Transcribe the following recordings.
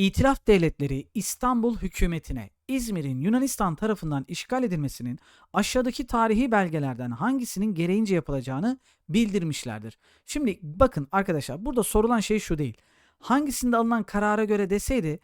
İtilaf devletleri İstanbul hükümetine İzmir'in Yunanistan tarafından işgal edilmesinin aşağıdaki tarihi belgelerden hangisinin gereğince yapılacağını bildirmişlerdir. Şimdi bakın arkadaşlar burada sorulan şey şu değil. Hangisinde alınan karara göre deseydi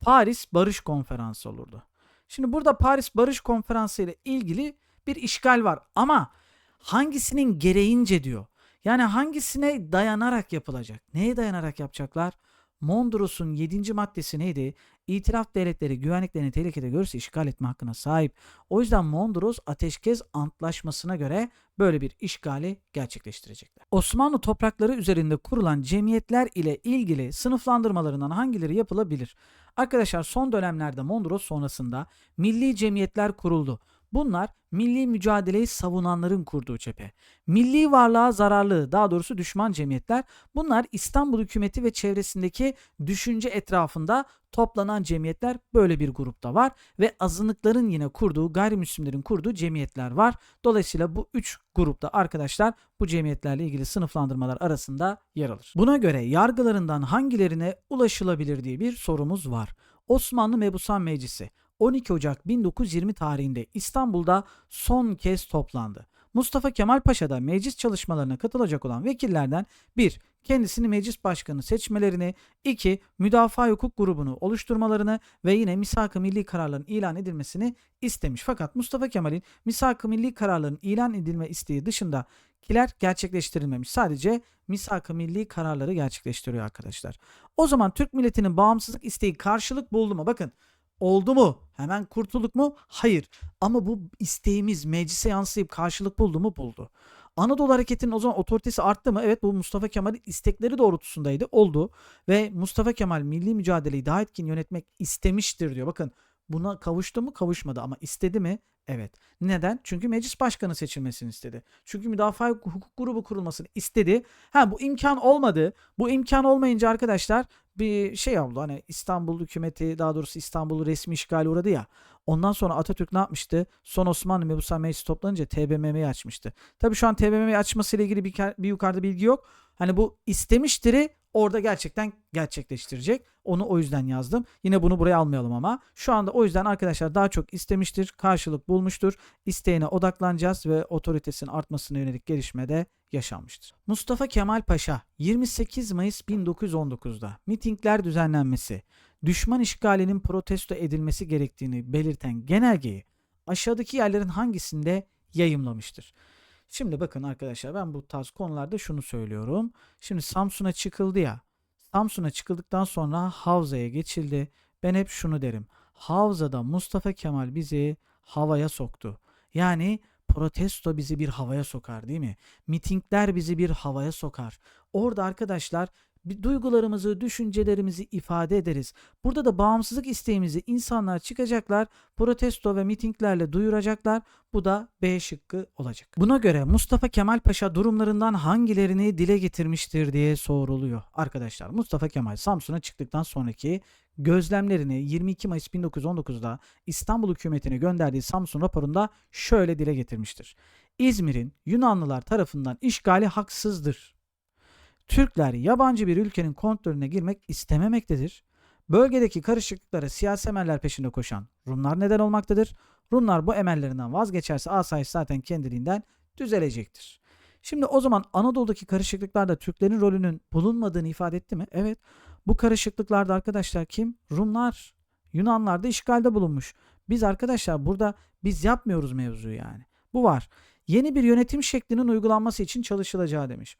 Paris Barış Konferansı olurdu. Şimdi burada Paris Barış Konferansı ile ilgili bir işgal var ama hangisinin gereğince diyor. Yani hangisine dayanarak yapılacak? Neye dayanarak yapacaklar? Mondros'un 7. maddesi neydi? İtiraf devletleri güvenliklerini tehlikede görürse işgal etme hakkına sahip. O yüzden Mondros Ateşkes Antlaşması'na göre böyle bir işgali gerçekleştirecekler. Osmanlı toprakları üzerinde kurulan cemiyetler ile ilgili sınıflandırmalarından hangileri yapılabilir? Arkadaşlar son dönemlerde Mondros sonrasında milli cemiyetler kuruldu. Bunlar milli mücadeleyi savunanların kurduğu cephe. Milli varlığa zararlı, daha doğrusu düşman cemiyetler. Bunlar İstanbul hükümeti ve çevresindeki düşünce etrafında toplanan cemiyetler böyle bir grupta var ve azınlıkların yine kurduğu, gayrimüslimlerin kurduğu cemiyetler var. Dolayısıyla bu üç grupta arkadaşlar bu cemiyetlerle ilgili sınıflandırmalar arasında yer alır. Buna göre yargılarından hangilerine ulaşılabilir diye bir sorumuz var. Osmanlı Mebusan Meclisi 12 Ocak 1920 tarihinde İstanbul'da son kez toplandı. Mustafa Kemal Paşa da meclis çalışmalarına katılacak olan vekillerden 1. Kendisini meclis başkanı seçmelerini, 2. Müdafaa hukuk grubunu oluşturmalarını ve yine misak-ı milli kararların ilan edilmesini istemiş. Fakat Mustafa Kemal'in misak-ı milli kararların ilan edilme isteği dışında kiler gerçekleştirilmemiş. Sadece misak-ı milli kararları gerçekleştiriyor arkadaşlar. O zaman Türk milletinin bağımsızlık isteği karşılık buldu mu? Bakın Oldu mu? Hemen kurtulduk mu? Hayır. Ama bu isteğimiz meclise yansıyıp karşılık buldu mu? Buldu. Anadolu Hareketi'nin o zaman otoritesi arttı mı? Evet bu Mustafa Kemal'in istekleri doğrultusundaydı. Oldu. Ve Mustafa Kemal milli mücadeleyi daha etkin yönetmek istemiştir diyor. Bakın buna kavuştu mu? Kavuşmadı ama istedi mi? Evet. Neden? Çünkü meclis başkanı seçilmesini istedi. Çünkü müdafaa hukuk grubu kurulmasını istedi. Ha bu imkan olmadı. Bu imkan olmayınca arkadaşlar bir şey oldu. Hani İstanbul hükümeti daha doğrusu İstanbul resmi işgali uğradı ya. Ondan sonra Atatürk ne yapmıştı? Son Osmanlı Mebusan Meclisi toplanınca TBMM'yi açmıştı. Tabii şu an TBMM'yi açmasıyla ilgili bir, bir yukarıda bilgi yok. Hani bu istemiştir'i orada gerçekten gerçekleştirecek. Onu o yüzden yazdım. Yine bunu buraya almayalım ama. Şu anda o yüzden arkadaşlar daha çok istemiştir, karşılık bulmuştur. İsteğine odaklanacağız ve otoritesinin artmasına yönelik gelişmede yaşanmıştır. Mustafa Kemal Paşa 28 Mayıs 1919'da mitingler düzenlenmesi, düşman işgalinin protesto edilmesi gerektiğini belirten genelgeyi aşağıdaki yerlerin hangisinde yayımlamıştır? Şimdi bakın arkadaşlar ben bu tarz konularda şunu söylüyorum. Şimdi Samsun'a çıkıldı ya. Samsun'a çıkıldıktan sonra Havza'ya geçildi. Ben hep şunu derim. Havza'da Mustafa Kemal bizi havaya soktu. Yani protesto bizi bir havaya sokar değil mi? Mitingler bizi bir havaya sokar. Orada arkadaşlar duygularımızı, düşüncelerimizi ifade ederiz. Burada da bağımsızlık isteğimizi insanlar çıkacaklar, protesto ve mitinglerle duyuracaklar. Bu da B şıkkı olacak. Buna göre Mustafa Kemal Paşa durumlarından hangilerini dile getirmiştir diye soruluyor. Arkadaşlar Mustafa Kemal Samsun'a çıktıktan sonraki gözlemlerini 22 Mayıs 1919'da İstanbul hükümetine gönderdiği Samsun raporunda şöyle dile getirmiştir. İzmir'in Yunanlılar tarafından işgali haksızdır. Türkler yabancı bir ülkenin kontrolüne girmek istememektedir. Bölgedeki karışıklıklara siyasi emeller peşinde koşan Rumlar neden olmaktadır. Rumlar bu emellerinden vazgeçerse asayiş zaten kendiliğinden düzelecektir. Şimdi o zaman Anadolu'daki karışıklıklarda Türklerin rolünün bulunmadığını ifade etti mi? Evet. Bu karışıklıklarda arkadaşlar kim? Rumlar, Yunanlar da işgalde bulunmuş. Biz arkadaşlar burada biz yapmıyoruz mevzuyu yani. Bu var. Yeni bir yönetim şeklinin uygulanması için çalışılacağı demiş.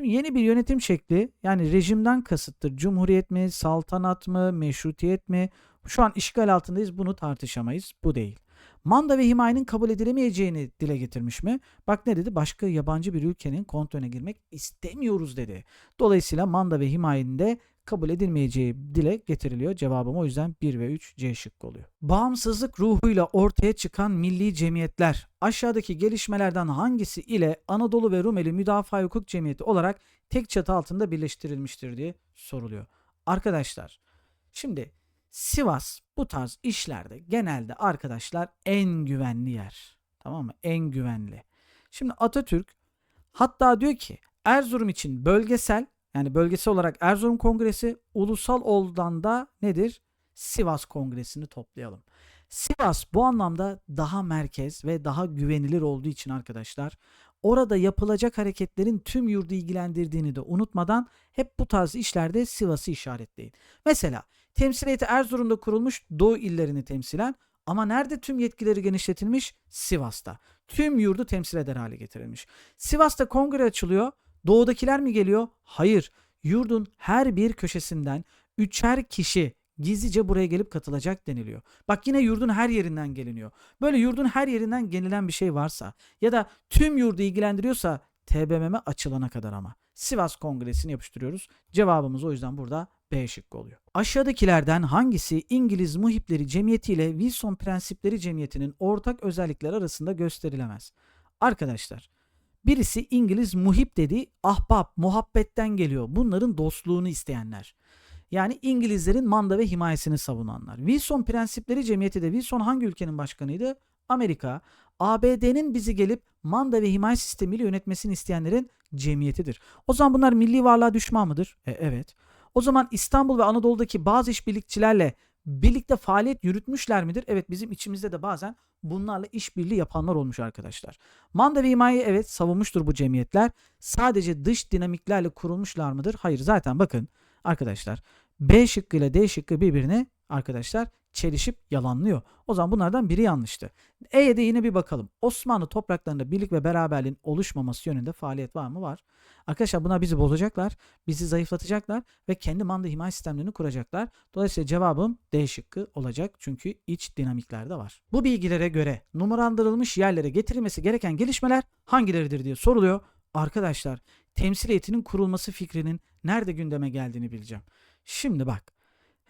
Şimdi yeni bir yönetim şekli yani rejimden kasıttır. Cumhuriyet mi, saltanat mı, meşrutiyet mi? Şu an işgal altındayız bunu tartışamayız. Bu değil. Manda ve himayenin kabul edilemeyeceğini dile getirmiş mi? Bak ne dedi? Başka yabancı bir ülkenin kontrolüne girmek istemiyoruz dedi. Dolayısıyla manda ve himayenin de kabul edilmeyeceği dile getiriliyor. Cevabım o yüzden 1 ve 3 C şıkkı oluyor. Bağımsızlık ruhuyla ortaya çıkan milli cemiyetler aşağıdaki gelişmelerden hangisi ile Anadolu ve Rumeli Müdafaa Hukuk Cemiyeti olarak tek çatı altında birleştirilmiştir diye soruluyor. Arkadaşlar şimdi Sivas bu tarz işlerde genelde arkadaşlar en güvenli yer. Tamam mı? En güvenli. Şimdi Atatürk hatta diyor ki Erzurum için bölgesel Yani bölgesel olarak Erzurum Kongresi, ulusal oldan da nedir? Sivas Kongresi'ni toplayalım. Sivas bu anlamda daha merkez ve daha güvenilir olduğu için arkadaşlar orada yapılacak hareketlerin tüm yurdu ilgilendirdiğini de unutmadan hep bu tarz işlerde Sivas'ı işaretleyin. Mesela temsiliyeti Erzurum'da kurulmuş Doğu illerini temsilen ama nerede tüm yetkileri genişletilmiş? Sivas'ta. Tüm yurdu temsil eder hale getirilmiş. Sivas'ta kongre açılıyor. Doğudakiler mi geliyor? Hayır. Yurdun her bir köşesinden üçer kişi gizlice buraya gelip katılacak deniliyor. Bak yine yurdun her yerinden geliniyor. Böyle yurdun her yerinden gelilen bir şey varsa ya da tüm yurdu ilgilendiriyorsa TBMM açılana kadar ama. Sivas Kongresi'ni yapıştırıyoruz. Cevabımız o yüzden burada B şıkkı oluyor. Aşağıdakilerden hangisi İngiliz Muhipleri Cemiyeti ile Wilson Prensipleri Cemiyeti'nin ortak özellikleri arasında gösterilemez? Arkadaşlar birisi İngiliz muhip dediği ahbap, muhabbetten geliyor. Bunların dostluğunu isteyenler. Yani İngilizlerin manda ve himayesini savunanlar. Wilson Prensipleri Cemiyeti de Wilson hangi ülkenin başkanıydı? Amerika. ABD'nin bizi gelip manda ve himaye sistemiyle yönetmesini isteyenlerin cemiyetidir. O zaman bunlar milli varlığa düşman mıdır? E, evet. O zaman İstanbul ve Anadolu'daki bazı işbirlikçilerle birlikte faaliyet yürütmüşler midir? Evet bizim içimizde de bazen bunlarla işbirliği yapanlar olmuş arkadaşlar. Manda ve himayeyi evet savunmuştur bu cemiyetler. Sadece dış dinamiklerle kurulmuşlar mıdır? Hayır zaten bakın arkadaşlar B şıkkı ile D şıkkı birbirine arkadaşlar çelişip yalanlıyor. O zaman bunlardan biri yanlıştı. E'ye de yine bir bakalım. Osmanlı topraklarında birlik ve beraberliğin oluşmaması yönünde faaliyet var mı? Var. Arkadaşlar buna bizi bozacaklar, bizi zayıflatacaklar ve kendi manda himaye sistemlerini kuracaklar. Dolayısıyla cevabım D şıkkı olacak çünkü iç dinamiklerde var. Bu bilgilere göre numaralandırılmış yerlere getirilmesi gereken gelişmeler hangileridir diye soruluyor. Arkadaşlar temsiliyetinin kurulması fikrinin nerede gündeme geldiğini bileceğim. Şimdi bak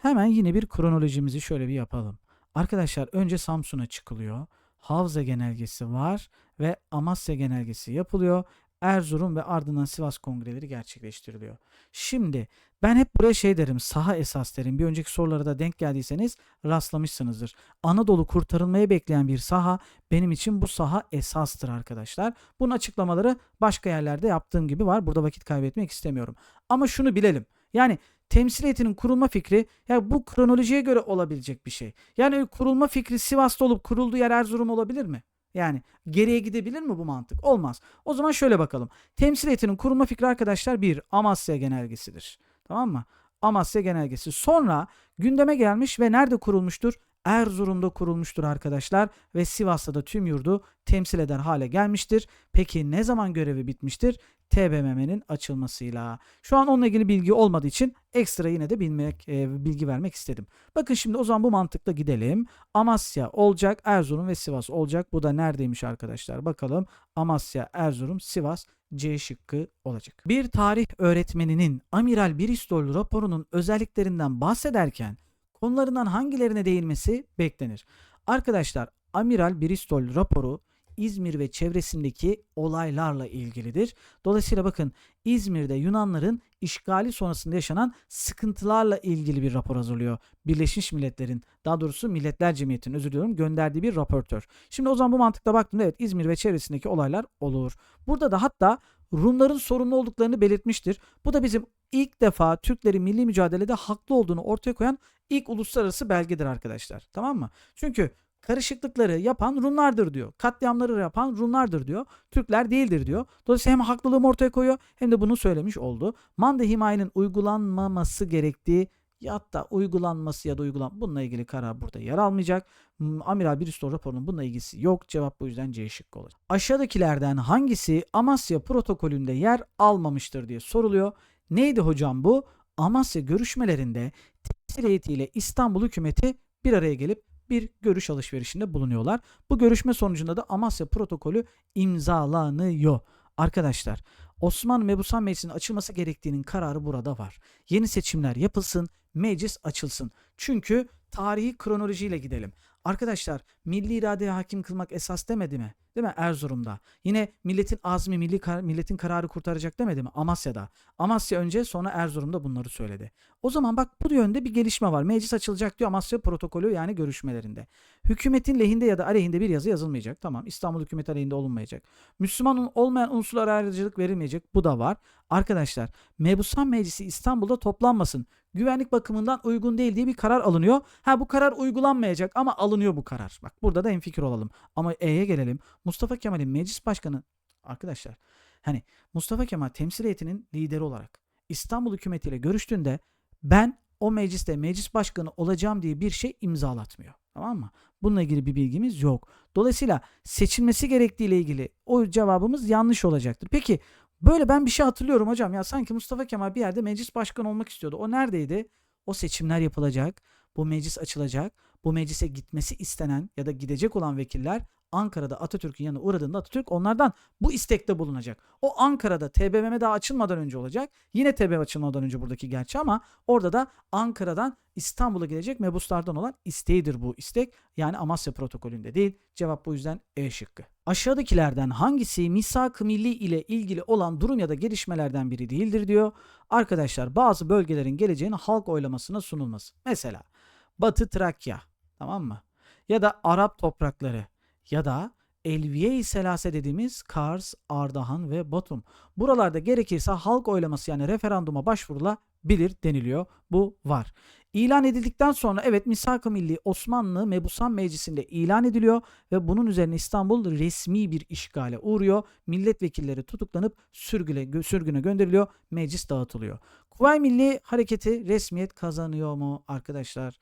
hemen yine bir kronolojimizi şöyle bir yapalım. Arkadaşlar önce Samsun'a çıkılıyor. Havza genelgesi var ve Amasya genelgesi yapılıyor. Erzurum ve ardından Sivas kongreleri gerçekleştiriliyor. Şimdi ben hep buraya şey derim saha esas derim. Bir önceki sorulara da denk geldiyseniz rastlamışsınızdır. Anadolu kurtarılmaya bekleyen bir saha benim için bu saha esastır arkadaşlar. Bunun açıklamaları başka yerlerde yaptığım gibi var. Burada vakit kaybetmek istemiyorum. Ama şunu bilelim. Yani temsiliyetinin kurulma fikri ya bu kronolojiye göre olabilecek bir şey. Yani kurulma fikri Sivas'ta olup kurulduğu yer Erzurum olabilir mi? Yani geriye gidebilir mi bu mantık? Olmaz. O zaman şöyle bakalım. Temsiliyetinin kurulma fikri arkadaşlar bir Amasya genelgesidir. Tamam mı? Amasya genelgesi. Sonra gündeme gelmiş ve nerede kurulmuştur? Erzurum'da kurulmuştur arkadaşlar ve Sivas'ta da tüm yurdu temsil eder hale gelmiştir. Peki ne zaman görevi bitmiştir? TBMM'nin açılmasıyla. Şu an onunla ilgili bilgi olmadığı için ekstra yine de bilmek, e, bilgi vermek istedim. Bakın şimdi o zaman bu mantıkla gidelim. Amasya olacak, Erzurum ve Sivas olacak. Bu da neredeymiş arkadaşlar? Bakalım. Amasya, Erzurum, Sivas C şıkkı olacak. Bir tarih öğretmeninin Amiral Bristol raporunun özelliklerinden bahsederken konularından hangilerine değinmesi beklenir? Arkadaşlar Amiral Bristol raporu İzmir ve çevresindeki olaylarla ilgilidir. Dolayısıyla bakın İzmir'de Yunanların işgali sonrasında yaşanan sıkıntılarla ilgili bir rapor hazırlıyor. Birleşmiş Milletler'in daha doğrusu Milletler Cemiyeti'nin özür diliyorum gönderdiği bir raportör. Şimdi o zaman bu mantıkla baktığımda evet İzmir ve çevresindeki olaylar olur. Burada da hatta Rumların sorumlu olduklarını belirtmiştir. Bu da bizim ilk defa Türklerin milli mücadelede haklı olduğunu ortaya koyan ilk uluslararası belgedir arkadaşlar. Tamam mı? Çünkü karışıklıkları yapan Rumlardır diyor. Katliamları yapan Rumlardır diyor. Türkler değildir diyor. Dolayısıyla hem haklılığımı ortaya koyuyor hem de bunu söylemiş oldu. Manda himayenin uygulanmaması gerektiği ya da uygulanması ya da uygulan bununla ilgili karar burada yer almayacak. Amiral Bristol raporunun bununla ilgisi yok. Cevap bu yüzden C şıkkı olacak. Aşağıdakilerden hangisi Amasya protokolünde yer almamıştır diye soruluyor. Neydi hocam bu? Amasya görüşmelerinde temsil heyetiyle İstanbul hükümeti bir araya gelip bir görüş alışverişinde bulunuyorlar. Bu görüşme sonucunda da Amasya protokolü imzalanıyor. Arkadaşlar Osmanlı Mebusan Meclisi'nin açılması gerektiğinin kararı burada var. Yeni seçimler yapılsın, meclis açılsın. Çünkü tarihi kronolojiyle gidelim. Arkadaşlar milli iradeye hakim kılmak esas demedi mi? Değil mi? Erzurum'da. Yine milletin azmi, milli kar- milletin kararı kurtaracak demedi mi? Amasya'da. Amasya önce sonra Erzurum'da bunları söyledi. O zaman bak bu yönde bir gelişme var. Meclis açılacak diyor Amasya protokolü yani görüşmelerinde. Hükümetin lehinde ya da aleyhinde bir yazı yazılmayacak. Tamam İstanbul hükümeti aleyhinde olunmayacak. Müslüman olmayan unsurlara ayrıcalık verilmeyecek. Bu da var. Arkadaşlar Mebusan Meclisi İstanbul'da toplanmasın. Güvenlik bakımından uygun değil diye bir karar alınıyor. Ha bu karar uygulanmayacak ama alınıyor bu karar. Bak burada da enfikir olalım. Ama E'ye gelelim. Mustafa Kemal'in meclis başkanı arkadaşlar hani Mustafa Kemal temsil heyetinin lideri olarak İstanbul hükümetiyle görüştüğünde ben o mecliste meclis başkanı olacağım diye bir şey imzalatmıyor. Tamam mı? Bununla ilgili bir bilgimiz yok. Dolayısıyla seçilmesi gerektiğiyle ilgili o cevabımız yanlış olacaktır. Peki böyle ben bir şey hatırlıyorum hocam ya sanki Mustafa Kemal bir yerde meclis başkanı olmak istiyordu. O neredeydi? O seçimler yapılacak. Bu meclis açılacak. Bu meclise gitmesi istenen ya da gidecek olan vekiller Ankara'da Atatürk'ün yanına uğradığında Atatürk onlardan bu istekte bulunacak. O Ankara'da TBMM daha açılmadan önce olacak. Yine TBMM açılmadan önce buradaki gerçi ama orada da Ankara'dan İstanbul'a gelecek mebuslardan olan isteğidir bu istek. Yani Amasya protokolünde değil. Cevap bu yüzden E şıkkı. Aşağıdakilerden hangisi misak-ı milli ile ilgili olan durum ya da gelişmelerden biri değildir diyor. Arkadaşlar bazı bölgelerin geleceğinin halk oylamasına sunulması. Mesela Batı Trakya tamam mı? Ya da Arap toprakları ya da Elviye-i Selase dediğimiz Kars, Ardahan ve Batum. Buralarda gerekirse halk oylaması yani referanduma başvurulabilir deniliyor. Bu var. İlan edildikten sonra evet Misak-ı Milli Osmanlı Mebusan Meclisi'nde ilan ediliyor ve bunun üzerine İstanbul resmi bir işgale uğruyor. Milletvekilleri tutuklanıp sürgüne, sürgüne gönderiliyor. Meclis dağıtılıyor. Kuvayi Milli Hareketi resmiyet kazanıyor mu arkadaşlar?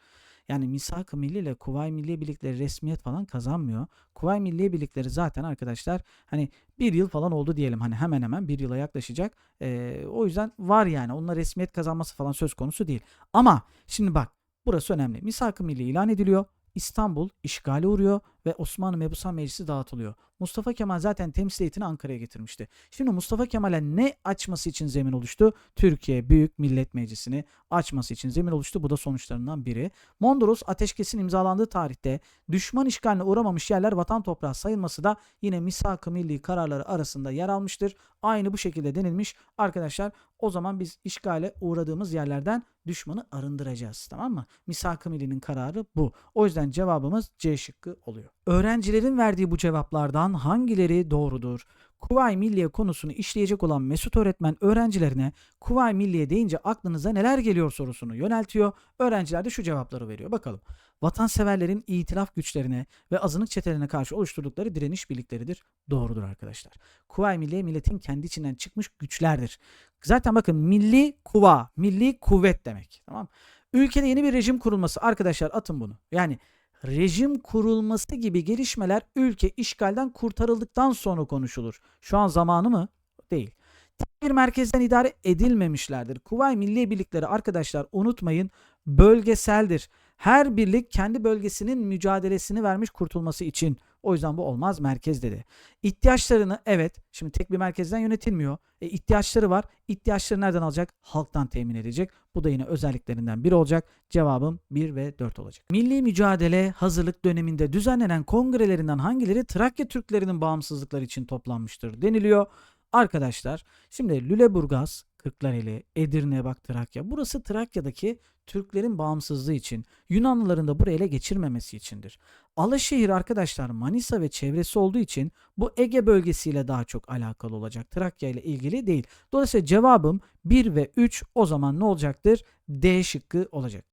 Yani Misak-ı Milli ile Kuvayi Milliye Birlikleri resmiyet falan kazanmıyor. Kuvayi Milliye Birlikleri zaten arkadaşlar hani bir yıl falan oldu diyelim. Hani hemen hemen bir yıla yaklaşacak. Ee, o yüzden var yani. Onunla resmiyet kazanması falan söz konusu değil. Ama şimdi bak burası önemli. Misak-ı Milli ilan ediliyor. İstanbul işgale uğruyor ve Osmanlı Mebusan Meclisi dağıtılıyor. Mustafa Kemal zaten temsiliyetini Ankara'ya getirmişti. Şimdi Mustafa Kemal'e ne açması için zemin oluştu? Türkiye Büyük Millet Meclisi'ni açması için zemin oluştu. Bu da sonuçlarından biri. Mondros ateşkesin imzalandığı tarihte düşman işgaline uğramamış yerler vatan toprağı sayılması da yine misak-ı milli kararları arasında yer almıştır. Aynı bu şekilde denilmiş. Arkadaşlar o zaman biz işgale uğradığımız yerlerden düşmanı arındıracağız. Tamam mı? Misak-ı Milli'nin kararı bu. O yüzden cevabımız C şıkkı oluyor. Öğrencilerin verdiği bu cevaplardan hangileri doğrudur? Kuvayi Milliye konusunu işleyecek olan Mesut öğretmen öğrencilerine Kuvayi Milliye deyince aklınıza neler geliyor sorusunu yöneltiyor. Öğrenciler de şu cevapları veriyor. Bakalım. Vatanseverlerin itilaf güçlerine ve azınlık çetelerine karşı oluşturdukları direniş birlikleridir. Doğrudur arkadaşlar. Kuvayi Milliye milletin kendi içinden çıkmış güçlerdir. Zaten bakın milli kuva, milli kuvvet demek. Tamam Ülkede yeni bir rejim kurulması arkadaşlar atın bunu. Yani rejim kurulması gibi gelişmeler ülke işgalden kurtarıldıktan sonra konuşulur. Şu an zamanı mı? Değil. Tek bir merkezden idare edilmemişlerdir. Kuvayi Milliye Birlikleri arkadaşlar unutmayın bölgeseldir. Her birlik kendi bölgesinin mücadelesini vermiş kurtulması için. O yüzden bu olmaz merkez dedi. İhtiyaçlarını evet şimdi tek bir merkezden yönetilmiyor. E, ihtiyaçları var. İhtiyaçları nereden alacak? Halktan temin edecek. Bu da yine özelliklerinden biri olacak. Cevabım 1 ve 4 olacak. Milli mücadele hazırlık döneminde düzenlenen kongrelerinden hangileri Trakya Türklerinin bağımsızlıkları için toplanmıştır deniliyor. Arkadaşlar şimdi Lüleburgaz, Kırklareli, Edirne bak Trakya. Burası Trakya'daki Türklerin bağımsızlığı için, Yunanlıların da buraya ele geçirmemesi içindir. Alaşehir arkadaşlar Manisa ve çevresi olduğu için bu Ege bölgesiyle daha çok alakalı olacak. Trakya ile ilgili değil. Dolayısıyla cevabım 1 ve 3 o zaman ne olacaktır? D şıkkı olacak.